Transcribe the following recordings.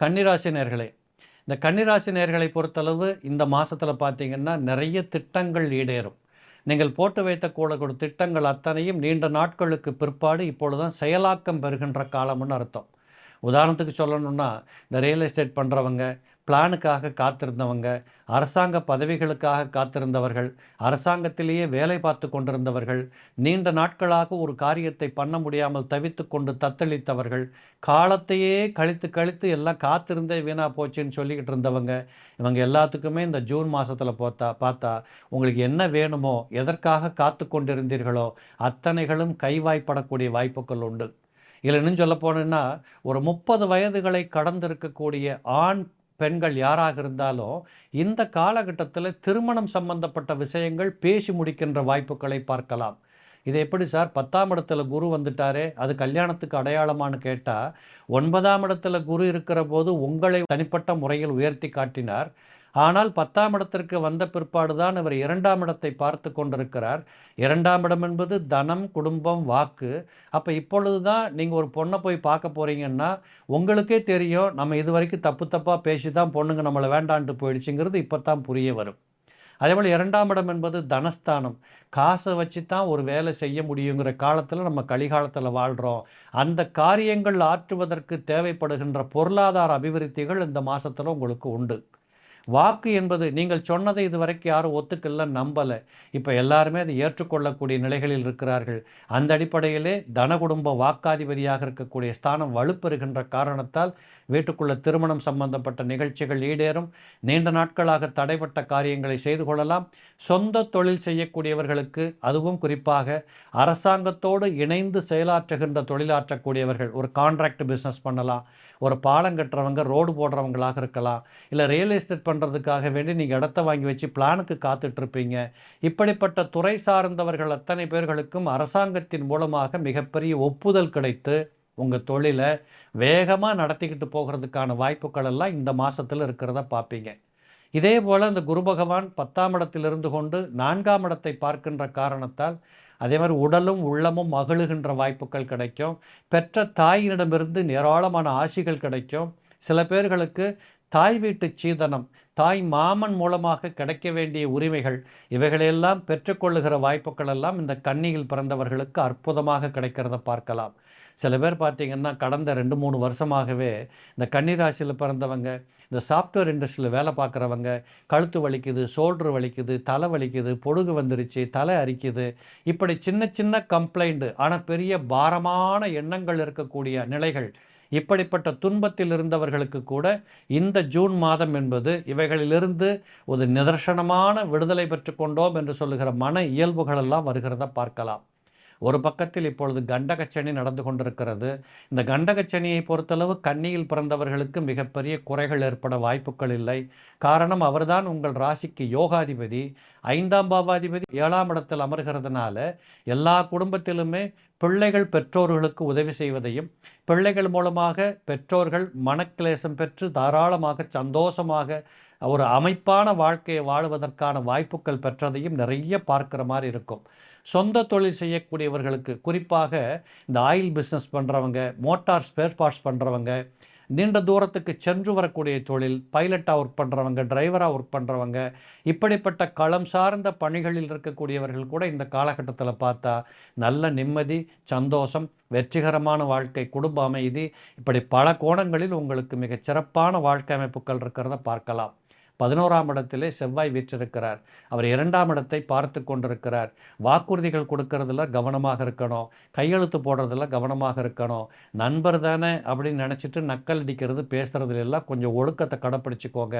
கன்னிராசி நேர்களே இந்த கன்னிராசி நேர்களை பொறுத்தளவு இந்த மாதத்தில் பார்த்தீங்கன்னா நிறைய திட்டங்கள் ஈடேறும். நீங்கள் போட்டு வைத்த கூட கூட திட்டங்கள் அத்தனையும் நீண்ட நாட்களுக்கு பிற்பாடு இப்பொழுதுதான் செயலாக்கம் பெறுகின்ற காலம்னு அர்த்தம். உதாரணத்துக்கு சொல்லணும்னா இந்த ரியல் எஸ்டேட் பண்ணுறவங்க பிளானுக்காக காத்திருந்தவங்க அரசாங்க பதவிகளுக்காக காத்திருந்தவர்கள் அரசாங்கத்திலேயே வேலை பார்த்து கொண்டிருந்தவர்கள் நீண்ட நாட்களாக ஒரு காரியத்தை பண்ண முடியாமல் தவித்து கொண்டு தத்தளித்தவர்கள் காலத்தையே கழித்து கழித்து எல்லாம் காத்திருந்தே வீணாக போச்சுன்னு சொல்லிக்கிட்டு இருந்தவங்க இவங்க எல்லாத்துக்குமே இந்த ஜூன் மாதத்தில் பார்த்தா பார்த்தா உங்களுக்கு என்ன வேணுமோ எதற்காக காத்து கொண்டிருந்தீர்களோ அத்தனைகளும் கைவாய்ப்படக்கூடிய வாய்ப்புகள் உண்டு. இதில் இன்னும் சொல்ல போனேன்னா ஒரு முப்பது வயதுகளை கடந்திருக்கக்கூடிய ஆண் பெண்கள் யாராக இருந்தாலும் இந்த காலகட்டத்தில் திருமணம் சம்பந்தப்பட்ட விஷயங்கள் பேசி முடிக்கின்ற வாய்ப்புகளை பார்க்கலாம். இது எப்படி சார்? பத்தாம் இடத்துல குரு வந்துட்டாரே அது கல்யாணத்துக்கு அடையாளமானு கேட்டால் ஒன்பதாம் இடத்துல குரு இருக்கிற போது உங்களை தனிப்பட்ட முறையில் உயர்த்தி காட்டினார். ஆனால் பத்தாம் இடத்திற்கு வந்த பிற்பாடுதான் இவர் இரண்டாம் இடத்தை பார்த்து கொண்டிருக்கிறார். இரண்டாம் இடம் என்பது தனம் குடும்பம் வாக்கு. அப்போ இப்பொழுது தான் நீங்கள் ஒரு பொண்ணை போய் பார்க்க போகிறீங்கன்னா உங்களுக்கே தெரியும் நம்ம இது வரைக்கும் தப்பு தப்பாக பேசி தான் பொண்ணுங்க நம்மளை வேண்டான்ட்டு போயிடுச்சுங்கிறது இப்போ தான் புரிய வரும். அதே போல் இரண்டாம் இடம் என்பது தனஸ்தானம். காசை வச்சு தான் ஒரு வேலை செய்ய முடியுங்கிற காலத்தில் நம்ம கலிகாலத்தில் வாழ்கிறோம் அந்த காரியங்கள் ஆற்றுவதற்கு தேவைப்படுகின்ற பொருளாதார அபிவிருத்திகள் இந்த மாதத்தில் உங்களுக்கு உண்டு. வாக்கு என்பது நீங்கள் சொன்னதை இதுவரைக்கும் யாரும் ஒத்துக்கல நம்பலை. இப்போ எல்லாருமே அதை ஏற்றுக்கொள்ளக்கூடிய நிலைகளில் இருக்கிறார்கள். அந்த அடிப்படையிலே தன குடும்ப வாக்காதிபதியாக இருக்கக்கூடிய ஸ்தானம் வலுப்பெறுகின்ற காரணத்தால் வீட்டுக்குள்ள திருமணம் சம்பந்தப்பட்ட நிகழ்ச்சிகள் ஈடேறும். நீண்ட நாட்களாக தடைப்பட்ட காரியங்களை செய்து கொள்ளலாம். சொந்த தொழில் செய்யக்கூடியவர்களுக்கு அதுவும் குறிப்பாக அரசாங்கத்தோடு இணைந்து செயலாற்றுகின்ற தொழிலாற்றக்கூடியவர்கள் ஒரு கான்ட்ராக்ட் பிஸ்னஸ் பண்ணலாம். ஒரு பாலம் கட்டுறவங்க ரோடு போடுறவங்களாக இருக்கலாம். இல்லை ரியல் எஸ்டேட் பண்ணுறதுக்காக வேண்டி நீங்கள் இடத்த வாங்கி வச்சு பிளானுக்கு காத்துட்ருப்பீங்க. இப்படிப்பட்ட துறை சார்ந்தவர்கள் அத்தனை பேர்களுக்கும் அரசாங்கத்தின் மூலமாக மிகப்பெரிய ஒப்புதல் கிடைத்து உங்கள் தொழிலை வேகமாக நடத்திக்கிட்டு போகிறதுக்கான வாய்ப்புகள் எல்லாம் இந்த மாதத்தில் இருக்கிறத பார்ப்பீங்க இதே போல் இந்த குரு பகவான் பத்தாம் இடத்திலிருந்து கொண்டு நான்காம் இடத்தை பார்க்கின்ற காரணத்தால் அதே மாதிரி உடலும் உள்ளமும் மகிழுகின்ற வாய்ப்புகள் கிடைக்கும். பெற்ற தாயினிடமிருந்து ஏராளமான ஆசிகள் கிடைக்கும். சில பேர்களுக்கு தாய் வீட்டு சீதனம் தாய் மாமன் மூலமாக கிடைக்க வேண்டிய உரிமைகள் இவைகளெல்லாம் பெற்றுக்கொள்ளுகிற வாய்ப்புகள் எல்லாம் இந்த கன்னியில் பிறந்தவர்களுக்கு அற்புதமாக கிடைக்கிறத பார்க்கலாம். சில பேர் பார்த்திங்கன்னா கடந்த ரெண்டு மூணு வருஷமாகவே இந்த கன்னிராசியில் பிறந்தவங்க இந்த சாஃப்ட்வேர் இண்டஸ்ட்ரியில் வேலை பார்க்குறவங்க கழுத்து வலிக்குது ஷோல்டர் வலிக்குது தலை வலிக்குது பொடுகு வந்துருச்சு தலை அரிக்குது. இப்படி சின்ன சின்ன கம்ப்ளைண்ட்டு ஆனால் பெரிய பாரமான எண்ணங்கள் இருக்கக்கூடிய நிலைகள் இப்படிப்பட்ட துன்பத்தில் இருந்தவர்களுக்கு கூட இந்த ஜூன் மாதம் என்பது இவைகளிலிருந்து ஒரு நிதர்சனமான விடுதலை பெற்றுக்கொண்டோம் என்று சொல்லுகிற மன இயல்புகளெல்லாம் வருகிறத பார்க்கலாம். ஒரு பக்கத்தில் இப்பொழுது கண்டகச்சனி நடந்து கொண்டிருக்கிறது. இந்த கண்டகச்சனியை பொறுத்தளவு கன்னியில் பிறந்தவர்களுக்கு மிகப்பெரிய குறைகள் ஏற்பட வாய்ப்புகள் இல்லை. காரணம் அவர்தான் உங்கள் ராசிக்கு யோகாதிபதி. ஐந்தாம் பாவாதிபதி ஏழாம் இடத்தில் அமர்கிறதுனால எல்லா குடும்பத்திலுமே பிள்ளைகள் பெற்றோர்களுக்கு உதவி செய்வதையும் பிள்ளைகள் மூலமாக பெற்றோர்கள் மனக்கிளேசம் பெற்று தாராளமாக சந்தோஷமாக ஒரு அமைப்பான வாழ்க்கையை வாழுவதற்கான வாய்ப்புகள் பெற்றதையும் நிறைய பார்க்குற மாதிரி இருக்கும். சொந்த தொழில் செய்யக்கூடியவர்களுக்கு குறிப்பாக இந்த ஆயில் பிஸ்னஸ் பண்ணுறவங்க மோட்டார் ஸ்பேர் பார்ட்ஸ் பண்ணுறவங்க நீண்ட தூரத்துக்கு சென்று வரக்கூடிய தொழில் பைலட்டாக ஒர்க் பண்ணுறவங்க டிரைவராக ஒர்க் பண்ணுறவங்க இப்படிப்பட்ட களம் சார்ந்த பணிகளில் இருக்கக்கூடியவர்கள் கூட இந்த காலகட்டத்தில் பார்த்தா நல்ல நிம்மதி சந்தோஷம் வெற்றிகரமான வாழ்க்கை குடும்ப அமைதி இப்படி பல கோணங்களில் உங்களுக்கு மிகச் சிறப்பான வாழ்க்கை அமைப்புகள் இருக்கிறத பார்க்கலாம். பதினோராம் இடத்திலே செவ்வாய் வீற்றிருக்கிறார். அவர் இரண்டாம் இடத்தை பார்த்து கொண்டிருக்கிறார். வாக்குறுதிகள் கொடுக்கறதுல கவனமாக இருக்கணும். கையெழுத்து போடுறதுல கவனமாக இருக்கணும். நண்பர் தானே அப்படின்னு நினச்சிட்டு நக்கல் அடிக்கிறது பேசுகிறதுல எல்லாம் கொஞ்சம் ஒழுக்கத்தை கடைப்பிடிச்சிக்கோங்க.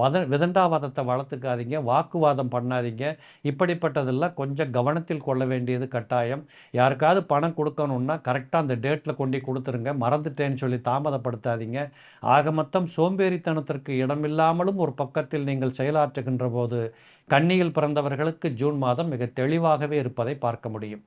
வத விதண்டாவாதத்தை வளர்த்துக்காதீங்க. வாக்குவாதம் பண்ணாதீங்க. இப்படிப்பட்டதெல்லாம் கொஞ்சம் கவனத்தில் கொள்ள வேண்டியது கட்டாயம். யாருக்காவது பணம் கொடுக்கணுன்னா கரெக்டாக அந்த டேட்டில் கொண்டு கொடுத்துருங்க. மறந்துட்டேன்னு சொல்லி தாமதப்படுத்தாதீங்க. ஆக மொத்தம் சோம்பேறித்தனத்திற்கு இடமில்லாமலும் ஒரு பக்கம் பக்கத்தில் நீங்கள் செயலாற்றுகின்ற போது கன்னியில் பிறந்தவர்களுக்கு ஜூன் மாதம் மிக தெளிவாகவே இருப்பதை பார்க்க முடியும்.